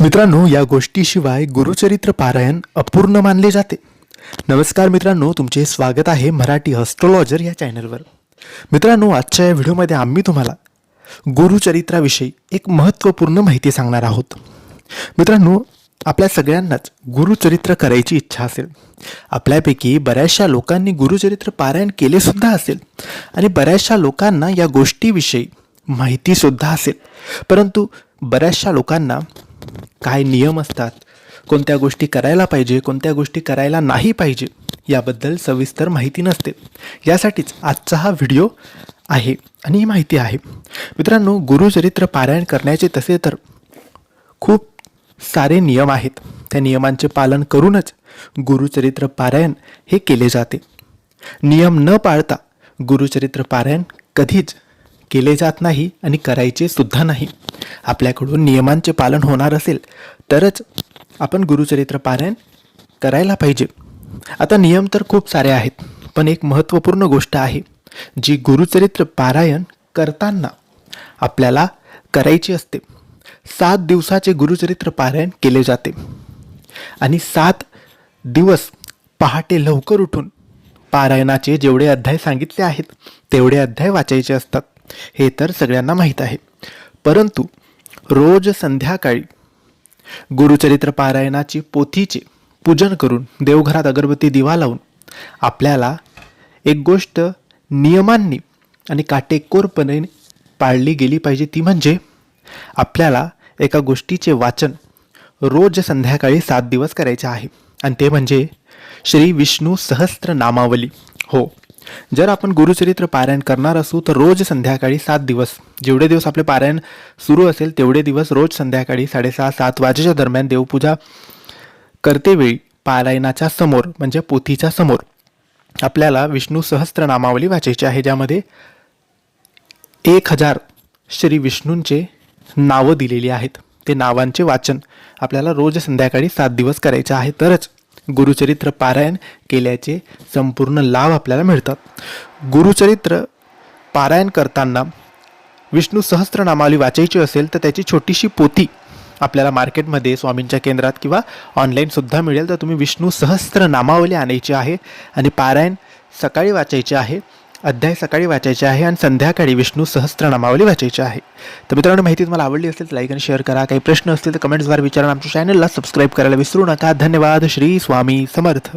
मित्रांनो या गोष्टीशिवाय गुरुचरित्र पारायण अपूर्ण मानले जाते. नमस्कार मित्रांनो तुमचे स्वागत आहे मराठी ॲस्ट्रॉलॉजर या चॅनलवर मित्रांनो आजच्या या व्हिडिओमध्ये आम्ही तुम्हाला गुरुचरित्राविषयी एक महत्त्वपूर्ण माहिती सांगणार आहोत. मित्रांनो आपल्या सगळ्यांनाच गुरुचरित्र करायची इच्छा असेल. आपल्यापैकी बऱ्याचशा लोकांनी गुरुचरित्र पारायण केले सुद्धा असेल आणि बऱ्याचशा लोकांना या गोष्टीविषयी माहितीसुद्धा असेल. परंतु बऱ्याचशा लोकांना काय नियम असतात कोणत्या गोष्टी करायला पाहिजे कोणत्या गोष्टी करायला नाही पाहिजे याबद्दल सविस्तर माहिती नसते. यासाठीच आजचा हा व्हिडिओ आहे आणि ही माहिती आहे. मित्रांनो गुरुचरित्र पारायण करण्याचे तसे तर खूप सारे नियम आहेत. त्या नियमांचे पालन करूनच गुरुचरित्र पारायण हे केले जाते. नियम न पाळता गुरुचरित्र पारायण कधीच केले जात नाही आणि करायचे सुद्धा नाही. आपल्याकडून नियमांचे पालन होणार असेल तरच आपण गुरुचरित्र पारायण करायला पाहिजे. आता नियम तर खूप सारे आहेत पण एक महत्त्वपूर्ण गोष्ट आहे जी गुरुचरित्र पारायण करताना आपल्याला करायची असते. सात दिवसाचे गुरुचरित्र पारायण केले जाते. आणि सात दिवस पहाटे लवकर उठून पारायणाचे जेवढे अध्याय सांगितले आहेत तेवढे अध्याय वाचायचे असतात. हे तर सगळ्यांना माहीत आहे. परंतु रोज संध्याकाळी गुरुचरित्र पारायणाची पोथीचे पूजन करून देवघरात अगरबत्ती दिवा लावून आपल्याला एक गोष्ट नियमांनी आणि काटेकोरपणे पाळली गेली पाहिजे ती म्हणजे आपल्याला एका गोष्टीचे वाचन रोज संध्याकाळी सात दिवस करायचे आहे. आणि ते म्हणजे श्री विष्णू सहस्त्र नामावली. हो जर आपण गुरुचरित्र पारायण करणार असू तर रोज संध्याकाळी सात दिवस. जेवढे दिवस आपले पारायण सुरू असेल तेवढे दिवस रोज संध्याकाळी साडेसहा सात वाजेच्या दरम्यान देवपूजा करतेवेळी पारायणाच्या समोर म्हणजे पोथीच्या समोर. आपल्याला विष्णू सहस्त्र नामावली वाचायची आहे ज्यामध्ये एक हजार श्री विष्णूंचे नावं दिलेली आहेत. ते नावांचे वाचन आपल्याला रोज संध्याकाळी सात दिवस करायचे आहे. तरच गुरुचरित्र पारायण केल्याचे संपूर्ण लाभ आपल्याला मिळतात. गुरुचरित्र पारायण करताना विष्णू सहस्त्रनामावली वाचायची असेल तर त्याची छोटीशी पोती आपल्याला मार्केटमध्ये स्वामींच्या केंद्रात किंवा ऑनलाईनसुद्धा मिळेल. तर तुम्ही विष्णू सहस्त्रनामावली आणायची आहे आणि पारायण सकाळी वाचायचे आहे. अध्याय सकाळी वाचायचे आहे आणि संध्याकाळी विष्णू सहस्त्रनामावली वाचायची आहे. तर मित्रांनो माहिती तुम्हाला आवडली असेल तर लाईक आणि शेअर करा. काही प्रश्न असतील तर कमेंट्सद्वारे विचारा आमच्या चॅनलला सबस्क्राईब करायला विसरू नका. धन्यवाद. श्री स्वामी समर्थ.